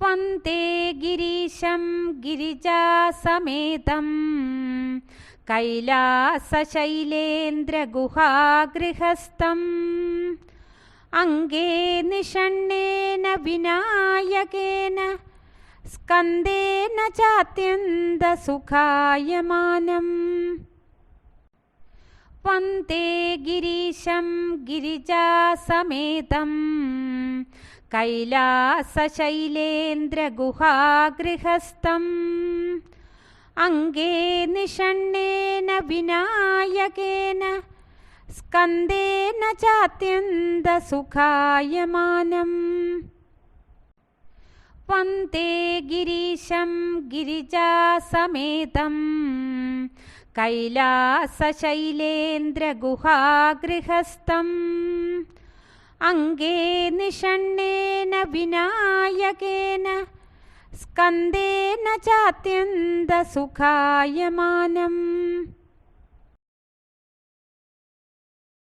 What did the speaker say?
वन्दे गिरीशं गिरिजासमेतं। कैलासशैलेन्द्रगुहागृहस्थम्। अङ्गे निषण्णेन विनायकेन स्कन्देन चात्यन्तसुखायमानम् वन्दे गिरीशं गिरिजासमेतं कैलासशैलेन्द्रगुहागृहस्थम् अङ्गे निषण्णेन विनायकेन स्कन्देन चात्यन्तसुखायमानम् वन्दे गिरीशं गिरिजासमेतं कैलासशैलेन्द्रगुहागृहस्थम् अङ्गे निषण्णेन विनायकेन स्कन्देन चात्यन्तसुखायमानम्